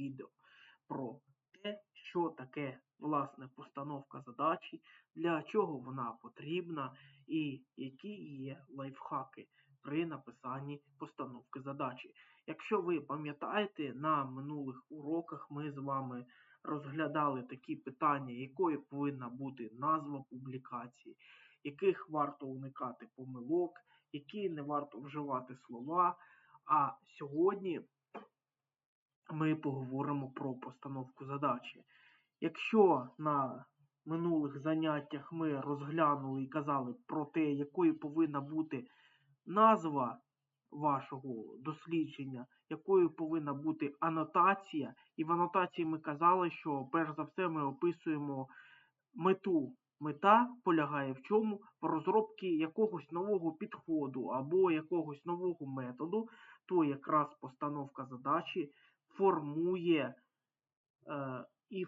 відео про те, що таке власне постановка задачі, для чого вона потрібна і які є лайфхаки при написанні постановки задачі. Якщо ви пам'ятаєте, на минулих уроках ми з вами розглядали такі питання, якою повинна бути назва публікації, яких варто уникати помилок, які не варто вживати слова. А сьогодні ми поговоримо про постановку задачі. Якщо на минулих заняттях ми розглянули і казали про те, якою повинна бути назва вашого дослідження, якою повинна бути анотація, і в анотації ми казали, що перш за все ми описуємо мету. Мета полягає в чому? В розробці якогось нового підходу або якогось нового методу, то якраз постановка задачі формує е, і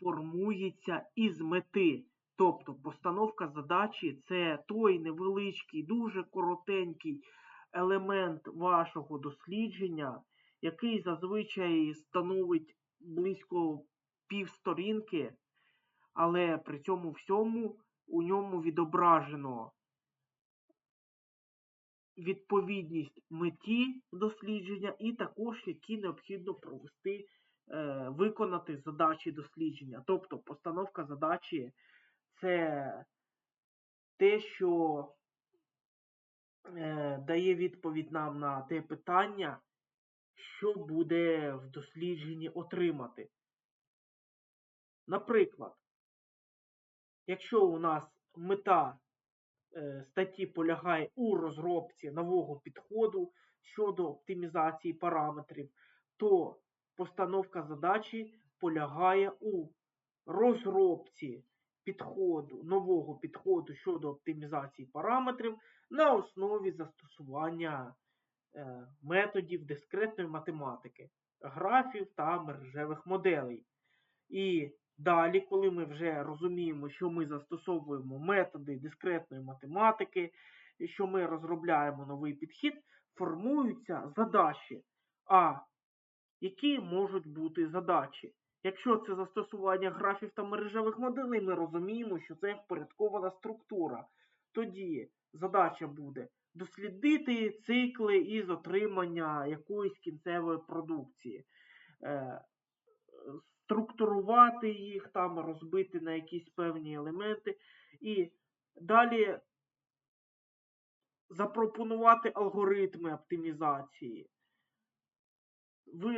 формується із мети. Тобто постановка задачі це той невеличкий, дуже коротенький елемент вашого дослідження, який зазвичай становить близько півсторінки, але при цьому всьому у ньому відображено відповідність меті дослідження, і також які необхідно провести, е, виконати задачі дослідження. Тобто постановка задачі це те, що е, дає відповідь нам на те питання, що буде в дослідженні отримати. Наприклад, якщо у нас мета статті полягає у розробці нового підходу щодо оптимізації параметрів, то постановка задачі полягає у розробці підходу, нового підходу щодо оптимізації параметрів на основі застосування е, методів дискретної математики, графів та мережевих моделей. І Далі, коли ми вже розуміємо, що ми застосовуємо методи дискретної математики, що ми розробляємо новий підхід, формуються задачі. А які можуть бути задачі? Якщо це застосування графів та мережевих моделей, ми розуміємо, що це впорядкована структура. Тоді задача буде дослідити цикли із отримання якоїсь кінцевої продукції. Структурувати їх, там розбити на якісь певні елементи. І далі запропонувати алгоритми оптимізації,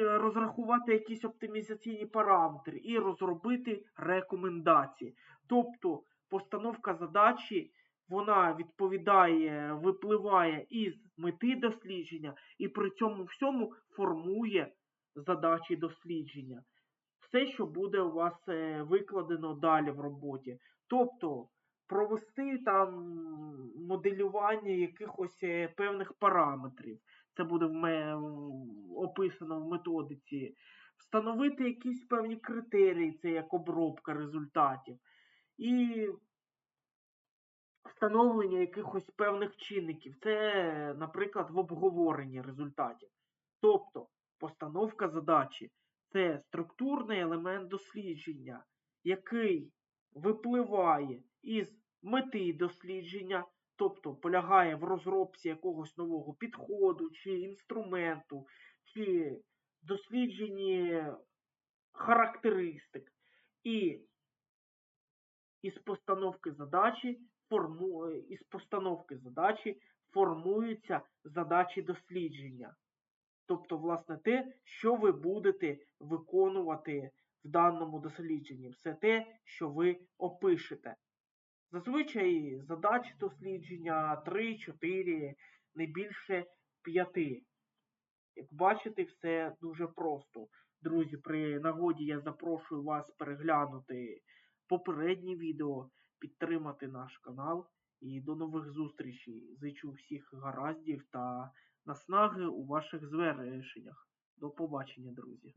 розрахувати якісь оптимізаційні параметри і розробити рекомендації. Тобто постановка задачі. Вона відповідає, випливає із мети дослідження і при цьому всьому формує задачі дослідження все, що буде у вас е, викладено далі в роботі. Тобто провести там моделювання якихось е, певних параметрів. Це буде в ме... описано в методиці. Встановити якісь певні критерії, це як обробка результатів. І встановлення якихось певних чинників. Це, наприклад, в обговоренні результатів. Тобто постановка задачі це структурний елемент дослідження, який випливає із мети дослідження, тобто полягає в розробці якогось нового підходу, чи інструменту, чи дослідженні характеристик. І із постановки задачі форму... із постановки задачі формуються задачі дослідження. Тобто, власне, те, що ви будете виконувати в даному дослідженні. Все те, що ви опишете. Зазвичай задач дослідження 3-4, не більше 5. Як бачите, все дуже просто. Друзі, при нагоді я запрошую вас переглянути попереднє відео, підтримати наш канал. І до нових зустрічей. Зичу всіх гараздів та наснаги у ваших звершеннях. До побачення, друзі!